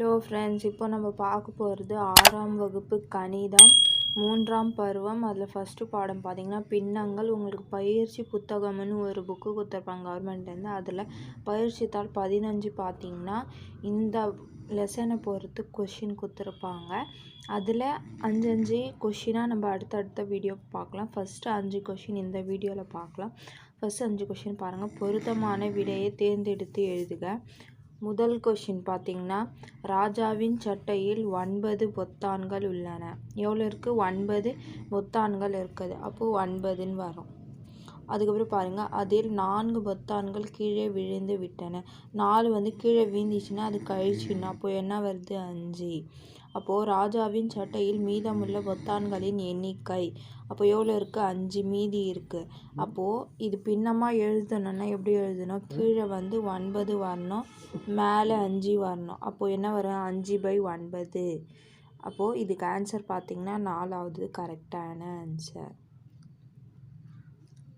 Hello friends இப்போ நம்ம பார்க்க போகிறது ஆறாம் வகுப்பு கணிதம். மூன்றாம் பருவம். அதில் ஃபஸ்ட்டு பாடம் பார்த்திங்கன்னா பின்னங்கள் உங்களுக்கு பயிற்சி புத்தகம்னு ஒரு புக்கு கொடுத்துருப்பாங்க கவர்மெண்ட்லேருந்து அதில் பயிற்சி தாள் பதினஞ்சு பார்த்தீங்கன்னா இந்த லெசனை பொறுத்து கொஷின் கொடுத்துருப்பாங்க. அதில் அஞ்சு அஞ்சு கொஷினாக நம்ம அடுத்தடுத்த வீடியோ பார்க்கலாம். ஃபஸ்ட்டு அஞ்சு கொஷின் இந்த வீடியோவில் பார்க்கலாம். ஃபஸ்ட்டு அஞ்சு கொஷின் பாருங்கள் பொருத்தமான விடையை தேர்ந்தெடுத்து எழுதுக. முதல் கொஷின் பார்த்தீங்கன்னா ராஜாவின் சட்டையில் ஒன்பது பொத்தான்கள் உள்ளன. எவ்வளோ இருக்குது ஒன்பது பொத்தான்கள் இருக்குது. அப்போது ஒன்பதுன்னு வரும். அதுக்கப்புறம் பாருங்கள் அதில் நான்கு பொத்தான்கள் கீழே விழுந்து விட்டன. நாலு வந்து கீழே வீழ்ந்துச்சுன்னா அது கழிச்சுன்னா அப்போ என்ன வருது? அஞ்சு. அப்போது ராஜாவின் சட்டையில் மீதமுள்ள பொத்தான்களின் எண்ணிக்கை. அப்போ எவ்வளோ இருக்குது அஞ்சு. மீதி இருக்குது அப்போது இது பின்னமாக எழுதணுன்னா எப்படி எழுதணும்? கீழே வந்து ஒன்பது வரணும். மேலே அஞ்சு வரணும். அப்போது என்ன வரும்? அஞ்சு பை ஒன்பது. அப்போது இதுக்கு ஆன்சர் பார்த்திங்கன்னா நாலாவது கரெக்டான ஆன்சர்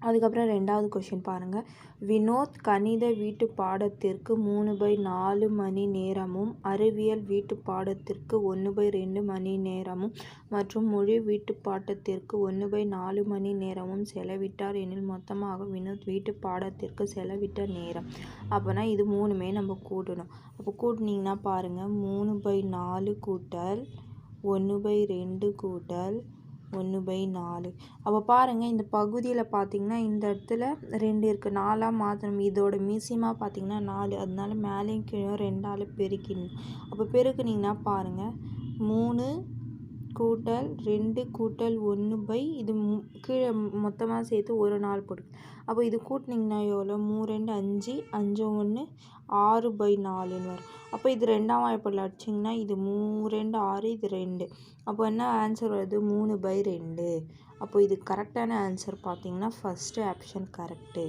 அதுக்கப்புறம் ரெண்டாவது கொஷின் பாருங்கள் வினோத் கணித வீட்டு பாடத்திற்கு மூணு பை நாலு மணி நேரமும் அறிவியல் வீட்டு பாடத்திற்கு ஒன்று பை ரெண்டு மணி நேரமும் மற்றும் மொழி வீட்டு பாடத்திற்கு ஒன்று பை நாலு மணி நேரமும் செலவிட்டார் எனில் மொத்தமாக வினோத் வீட்டு பாடத்திற்கு செலவிட்ட நேரம். அப்போனா இது மூணுமே நம்ம கூட்டணும். அப்போ கூட்டினீங்கன்னா பாருங்கள் மூணு பை நாலு கூட்டல் ஒன்று பை ரெண்டு கூட்டல் ஒன்று பை நாலு. அப்போ பாருங்கள் இந்த பகுதியில் பார்த்திங்கன்னா இந்த இடத்துல ரெண்டு இருக்குது நாலாக மாற்றணும் இதோட மீசியமாக பார்த்திங்கன்னா நாலு. அதனால மேலேயும் கீழே ரெண்டால் பெருக்கிடணும். அப்போ பெருக்குனிங்கன்னா பாருங்கள் மூணு கூட்டல் ரெண்டு கூட்டல் ஒன்று பை இது கீழே மொத்தமாக சேர்த்து ஒரு நாள் போட்டு அப்போ இது கூட்டினிங்கன்னா எவ்வளோ? மூணு ரெண்டு அஞ்சு அஞ்சு ஒன்று ஆறு பை நாலுன்னு வரும். அப்போ இது ரெண்டாம் வாய்ப்பில் அடிச்சிங்கன்னா இது மூ ரெண்டு ஆறு இது ரெண்டு. அப்போ என்ன ஆன்சர் வருது? மூணு பை ரெண்டு. அப்போ இது கரெக்டான ஆன்சர் பார்த்தீங்கன்னா ஃபஸ்ட்டு ஆப்ஷன் கரெக்டு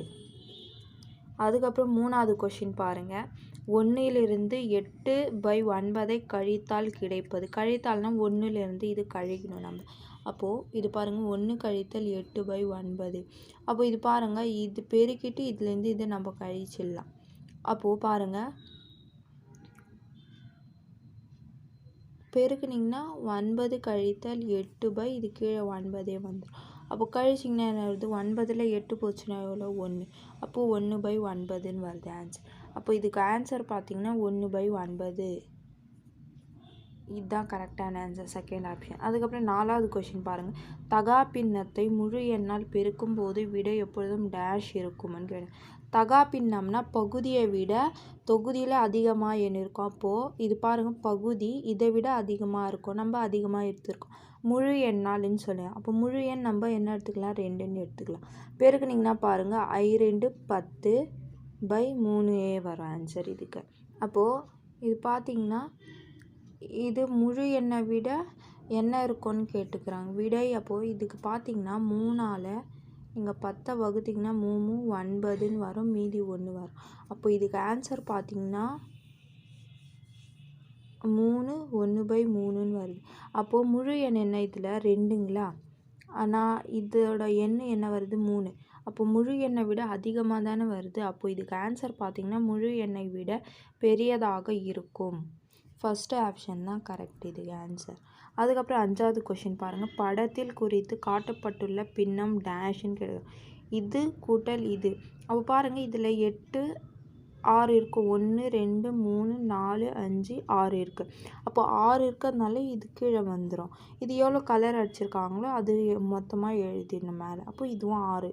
அதுக்கப்புறம் மூணாவது கொஷின் பாருங்கள் ஒன்றிலிருந்து எட்டு பை ஒன்பதை கழித்தால் கிடைப்பது. கழித்தால்னால் ஒன்றுலேருந்து இது கழிக்கணும் நம்ம. அப்போது இது பாருங்கள் ஒன்று கழித்தல் எட்டு பை ஒன்பது. அப்போ இது பாருங்கள் இது பெருக்கிட்டு இதுலேருந்து இதை நம்ம கழிச்சிடலாம். அப்போது பாருங்கள் பெருக்குனிங்கன்னா ஒன்பது கழித்தல் எட்டு பை இது கீழே ஒன்பதே வந்துடும். அப்போ கழிச்சிங்கன்னா என்ன வருது? ஒன்பதில் எட்டு போச்சுன்னா எவ்வளோ ஒன்று அப்போது ஒன்று பை ஒன்பதுன்னு வருது ஆன்சர். அப்போ இதுக்கு ஆன்சர் பார்த்திங்கன்னா ஒன்று பை ஒன்பது. இதுதான் கரெக்டான ஆன்சர் செகண்ட் ஆப்ஷன் அதுக்கப்புறம் நாலாவது கொஷின் பாருங்கள் தகா பின்னத்தை முழு எண்ணால் பெருக்கும் போது விட எப்பொழுதும் டேஷ் இருக்கும்னு கேட்டேன் தகா பின்னம்னா பகுதியை விட தொகுதியில் அதிகமாக எண் இருக்கும். அப்போது இது பாருங்கள் பகுதி இதை விட அதிகமாக இருக்கும். நம்ம அதிகமாக எடுத்துருக்கோம். முழு எண்ணால்னு சொல்லுவேன் அப்போ முழு எண் நம்ம என்ன எடுத்துக்கலாம்? ரெண்டுன்னு எடுத்துக்கலாம். பெருக்குனிங்கன்னா பாருங்கள் ஐ ரெண்டு பத்து பை மூணு ஏ வரும் ஆன்சர் இதுக்கு. அப்போது இது பார்த்திங்கன்னா இது முழு எண்ணை விட என்ன இருக்கும்னு கேட்டுக்கிறாங்க. விடை அப்போது இதுக்கு பார்த்திங்கன்னா மூணால் நீங்கள் பத்தை வகுத்திங்கன்னா மூணு ஒன்பதுன்னு வரும் மீதி ஒன்று வரும். அப்போ இதுக்கு ஆன்சர் பார்த்திங்கன்னா மூணு ஒன்று பை மூணுன்னு வருது. அப்போது முழு எண் என்ன இதில்? ரெண்டுங்களா? ஆனால் இதோட எண் என்ன வருது? மூணு. அப்போ முழு எண்ணை விட அதிகமாக தானே வருது. அப்போ இதுக்கு ஆன்சர் பார்த்திங்கன்னா முழு எண்ணை விட பெரியதாக இருக்கும். ஃபஸ்ட்டு ஆப்ஷன் தான் கரெக்ட் இதுக்கு ஆன்சர் அதுக்கப்புறம் அஞ்சாவது கொஷின் பாருங்கள் படத்தில் குறித்து காட்டப்பட்டுள்ள பின்னம் டேஷ்ன்னு கேட்குறோம் இது கூட்டல் இது. அப்போ பாருங்கள் இதில் எட்டு ஆறு இருக்குது ஒன்று ரெண்டு மூணு நாலு அஞ்சு ஆறு இருக்குது அப்போ ஆறு இருக்கிறதுனால இது கீழே வந்துடும் இது எவ்வளோ கலர் அடிச்சிருக்காங்களோ அது மொத்தமாக எழுதிடணும் மேலே. அப்போ இதுவும் ஆறு.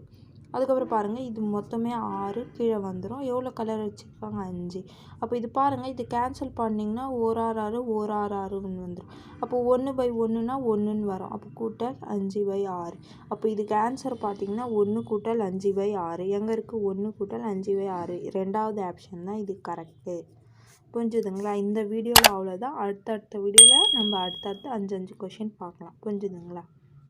அதுக்கப்புறம் பாருங்கள் இது மொத்தமே ஆறு கீழே வந்துடும் எவ்வளோ கலர் வச்சுருக்காங்க? அஞ்சு. அப்போ இது பாருங்கள் இது கேன்சல் பண்ணிங்கன்னா ஓர் ஆறு ஆறு ஓர் ஆறு ஆறுன்னு வந்துடும் அப்போ ஒன்று பை ஒன்றுனா ஒன்றுன்னு வரும். அப்போ கூட்டல் அஞ்சு பை ஆறு. அப்போ இதுக்கு ஆன்சர் பார்த்திங்கன்னா ஒன்று கூட்டல் அஞ்சு பை ஆறு. எங்கே இருக்குது ஒன்று கூட்டல் அஞ்சு பை ஆறு. ரெண்டாவது ஆப்ஷன் தான் இது கரெக்டு புரிஞ்சுதுங்களா? இந்த வீடியோவில் அவ்வளோதான் அடுத்தடுத்த வீடியோவில் நம்ம அடுத்தடுத்து அஞ்சு அஞ்சு கொஷின் பார்க்கலாம். புரிஞ்சுதுங்களா?